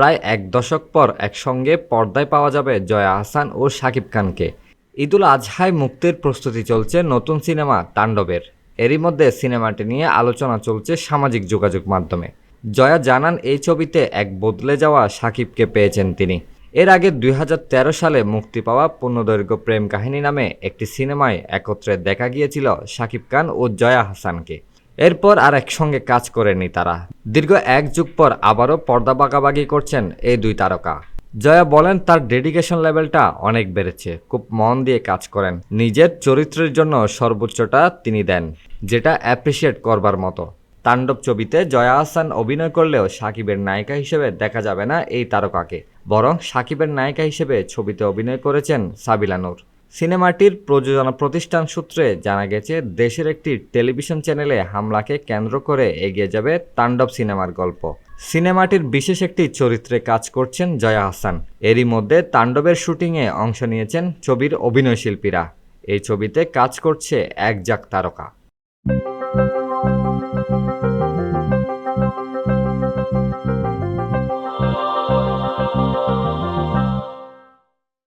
প্রায় এক দশক পর একসঙ্গে পর্দায় পাওয়া যাবে জয়া আহসান ও শাকিব খানকে। ঈদুল আজহায় মুক্তির প্রস্তুতি চলছে নতুন সিনেমা তাণ্ডবের। এরই মধ্যে সিনেমাটি নিয়ে আলোচনা চলছে সামাজিক যোগাযোগ মাধ্যমে। জয়া জানান, এই ছবিতে এক বদলে যাওয়া শাকিবকে পেয়েছেন তিনি। এর আগে দুই হাজার তেরো সালে মুক্তি পাওয়া পূর্ণদৈর্ঘ্য প্রেম কাহিনী নামে একটি সিনেমায় একত্রে দেখা গিয়েছিল শাকিব খান ও জয়া হাসানকে। এরপর আর একসঙ্গে কাজ করেনি তারা। দীর্ঘ এক যুগ পর আবারও পর্দা বাগাবাগি করছেন এই দুই তারকা। জয়া বলেন, তার ডেডিকেশন লেভেলটা অনেক বেড়েছে। খুব মন দিয়ে কাজ করেন। নিজের চরিত্রের জন্য সর্বোচ্চটা তিনি দেন, যেটা অ্যাপ্রিসিয়েট করবার মতো। তাণ্ডব ছবিতে জয়া আহসান অভিনয় করলেও সাকিবের নায়িকা হিসেবে দেখা যাবে না এই তারকাকে। বরং সাকিবের নায়িকা হিসেবে ছবিতে অভিনয় করেছেন সাবিলা নূর। সিনেমাটির প্রযোজনা প্রতিষ্ঠান সূত্রে জানা গেছে, দেশের একটি টেলিভিশন চ্যানেলে হামলাকে কেন্দ্র করে এগিয়ে যাবে তাণ্ডব সিনেমার গল্প। সিনেমাটির বিশেষ একটি চরিত্রে কাজ করছেন জয়া হাসান। এরই মধ্যে তাণ্ডবের শুটিংয়ে অংশ নিয়েছেন ছবির অভিনয়শিল্পীরা। এই ছবিতে কাজ করছে এক যাক তারকা।